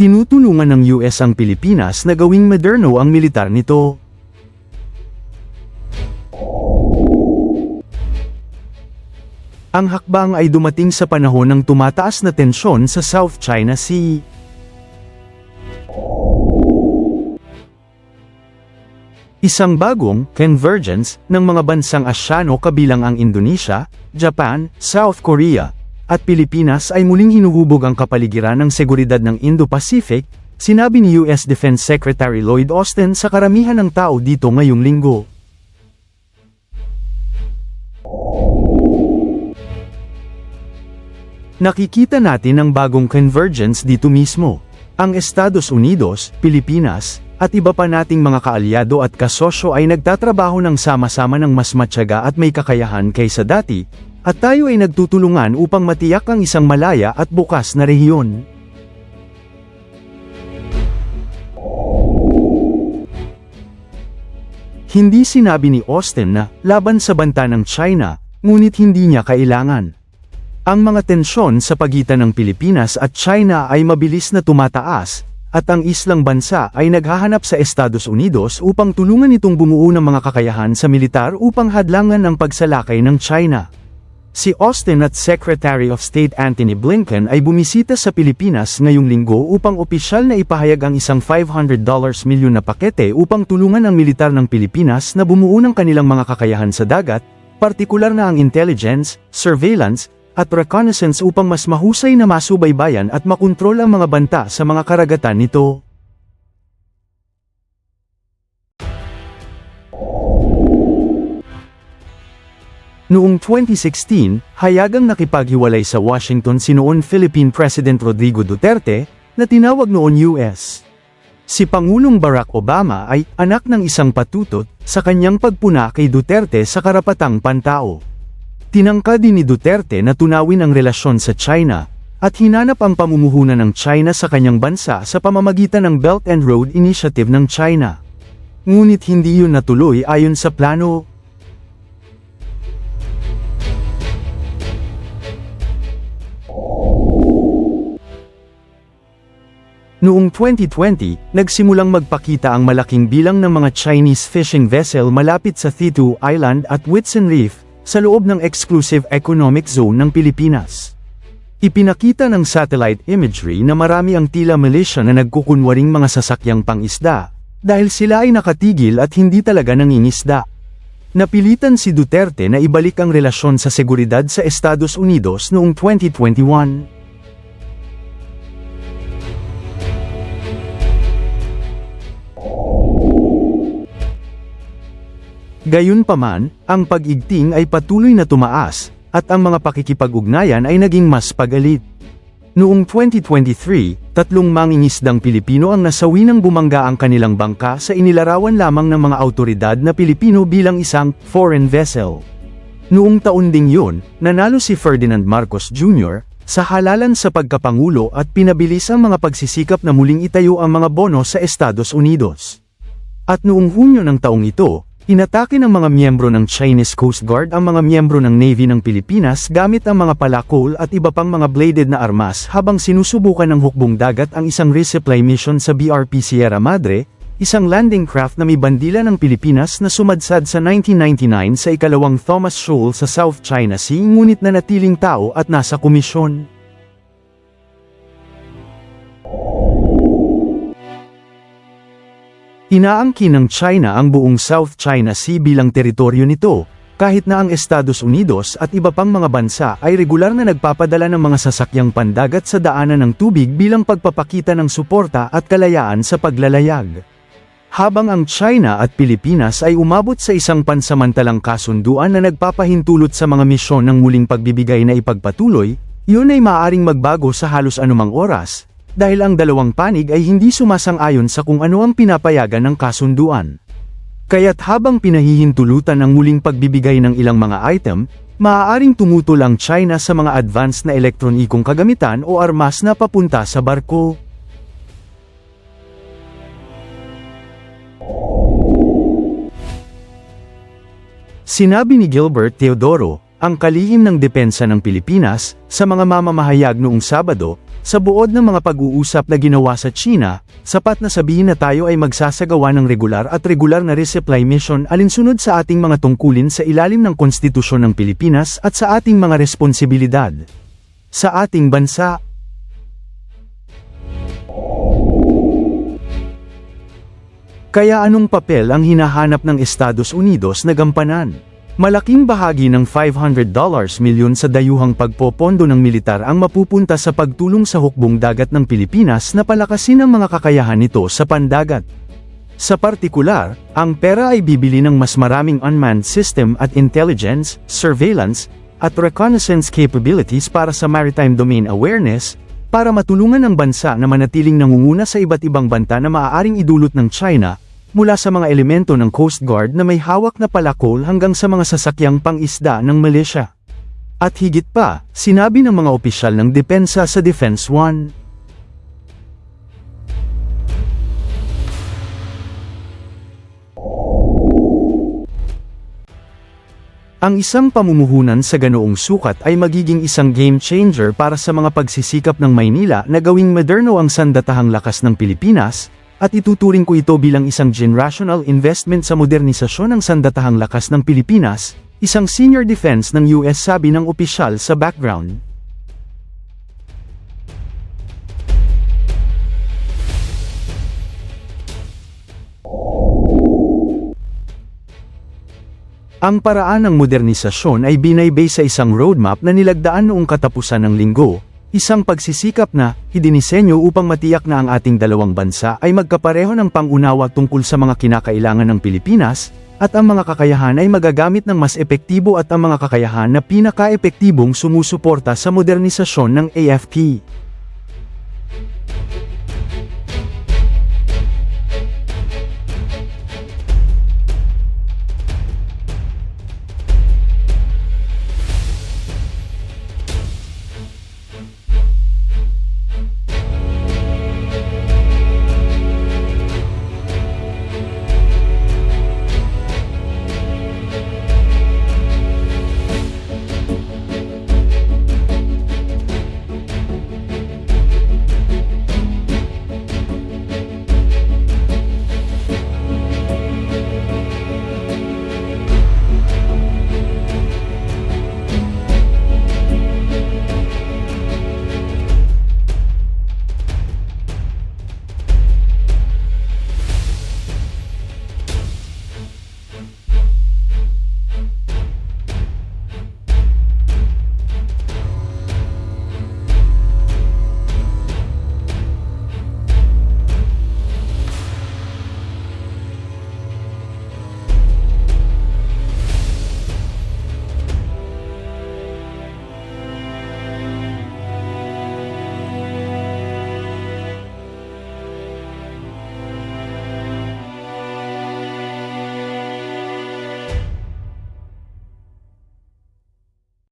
Tinutulungan ng US ang Pilipinas na gawing moderno ang militar nito. Ang hakbang ay dumating sa panahon ng tumataas na tensyon sa South China Sea. Isang bagong convergence ng mga bansang Asyano kabilang ang Indonesia, Japan, South Korea, at Pilipinas ay muling hinuhubog ang kapaligiran ng seguridad ng Indo-Pacific, sinabi ni US Defense Secretary Lloyd Austin sa karamihan ng tao dito ngayong linggo. Nakikita natin ang bagong convergence dito mismo. Ang Estados Unidos, Pilipinas, at iba pa nating mga kaalyado at kasosyo ay nagtatrabaho ng sama-sama ng mas matyaga at may kakayahan kaysa dati, at tayo ay nagtutulungan upang matiyak ang isang malaya at bukas na rehiyon. Hindi sinabi ni Austin na laban sa banta ng China, ngunit hindi niya kailangan. Ang mga tensyon sa pagitan ng Pilipinas at China ay mabilis na tumataas, at ang islang bansa ay naghahanap sa Estados Unidos upang tulungan itong bumuo ng mga kakayahan sa militar upang hadlangan ang pagsalakay ng China. Si Austin at Secretary of State Antony Blinken ay bumisita sa Pilipinas ngayong linggo upang opisyal na ipahayag ang isang $500 milyon na pakete upang tulungan ang militar ng Pilipinas na bumuo ng kanilang mga kakayahan sa dagat, partikular na ang intelligence, surveillance, at reconnaissance upang mas mahusay na masubaybayan at makontrol ang mga banta sa mga karagatan nito. Noong 2016, hayagang nakipaghiwalay sa Washington si noon Philippine President Rodrigo Duterte, na tinawag noon US. Si Pangulong Barack Obama ay anak ng isang patutot sa kanyang pagpuna kay Duterte sa karapatang pantao. Tinangka din ni Duterte na tunawin ang relasyon sa China, at hinanap ang pamumuhunan ng China sa kanyang bansa sa pamamagitan ng Belt and Road Initiative ng China. Ngunit hindi yun natuloy ayon sa plano Noong 2020, nagsimulang magpakita ang malaking bilang ng mga Chinese fishing vessel malapit sa Thitu Island at Whitsun Reef, sa loob ng exclusive economic zone ng Pilipinas. Ipinakita ng satellite imagery na marami ang tila militia na nagkukunwaring mga sasakyang pangisda, dahil sila ay nakatigil at hindi talaga nangingisda. Napilitan si Duterte na ibalik ang relasyon sa seguridad sa Estados Unidos noong 2021. Gayunpaman, ang pag-igting ay patuloy na tumaas, at ang mga pakikipag-ugnayan ay naging mas pagalit. Noong 2023, tatlong mangingisdang Pilipino ang nasawi ng bumangga ang kanilang bangka sa inilarawan lamang ng mga autoridad na Pilipino bilang isang foreign vessel. Noong taon ding yun, nanalo si Ferdinand Marcos Jr. sa halalan sa pagkapangulo at pinabilis ang mga pagsisikap na muling itayo ang mga bono sa Estados Unidos. At noong Hunyo ng taong ito, Inatake ng mga miyembro ng Chinese Coast Guard ang mga miyembro ng Navy ng Pilipinas gamit ang mga palakol at iba pang mga bladed na armas habang sinusubukan ng hukbong dagat ang isang resupply mission sa BRP Sierra Madre, isang landing craft na may bandila ng Pilipinas na sumadsad sa 1999 sa ikalawang Thomas Shoal sa South China Sea ngunit na natiling tao at nasa komisyon. Inaangkin ng China ang buong South China Sea bilang teritoryo nito, kahit na ang Estados Unidos at iba pang mga bansa ay regular na nagpapadala ng mga sasakyang pandagat sa daanan ng tubig bilang pagpapakita ng suporta at kalayaan sa paglalayag. Habang ang China at Pilipinas ay umabot sa isang pansamantalang kasunduan na nagpapahintulot sa mga misyon ng muling pagbibigay na ipagpatuloy, yun ay maaaring magbago sa halos anumang oras, dahil ang dalawang panig ay hindi sumasang-ayon sa kung ano ang pinapayagan ng kasunduan. Kaya't habang pinahihintulutan ang muling pagbibigay ng ilang mga item, maaaring tumutol ang China sa mga advanced na elektronikong kagamitan o armas na papunta sa barko. Sinabi ni Gilbert Teodoro, ang kalihim ng depensa ng Pilipinas, sa mga mamamahayag noong Sabado, Sa buod ng mga pag-uusap na ginawa sa China, sapat na sabihin na tayo ay magsasagawa ng regular at regular na resupply mission alinsunod sa ating mga tungkulin sa ilalim ng konstitusyon ng Pilipinas at sa ating mga responsibilidad. Sa ating bansa, Kaya anong papel ang hinahanap ng Estados Unidos na gampanan? Malaking bahagi ng $500 milyon sa dayuhang pagpopondo ng militar ang mapupunta sa pagtulong sa hukbong dagat ng Pilipinas na palakasin ang mga kakayahan nito sa pandagat. Sa partikular, ang pera ay bibili ng mas maraming unmanned system at intelligence, surveillance, at reconnaissance capabilities para sa maritime domain awareness, para matulungan ang bansa na manatiling nangunguna sa iba't ibang banta na maaaring idulot ng China, mula sa mga elemento ng Coast Guard na may hawak na palakol hanggang sa mga sasakyang pangisda ng Malaysia. At higit pa, sinabi ng mga opisyal ng depensa sa Defense One, Ang isang pamumuhunan sa ganoong sukat ay magiging isang game changer para sa mga pagsisikap ng Maynila na gawing moderno ang sandatahang lakas ng Pilipinas, at ituturing ko ito bilang isang generational investment sa modernisasyon ng sandatahang lakas ng Pilipinas, isang senior defense ng US sabi ng opisyal sa background. Ang paraan ng modernisasyon ay binaybay sa isang roadmap na nilagdaan noong katapusan ng linggo, isang pagsisikap na, idinisenyo upang matiyak na ang ating dalawang bansa ay magkapareho ng pangunawa tungkol sa mga kinakailangan ng Pilipinas, at ang mga kakayahan ay magagamit ng mas epektibo at ang mga kakayahan na pinaka-epektibong sumusuporta sa modernisasyon ng AFP.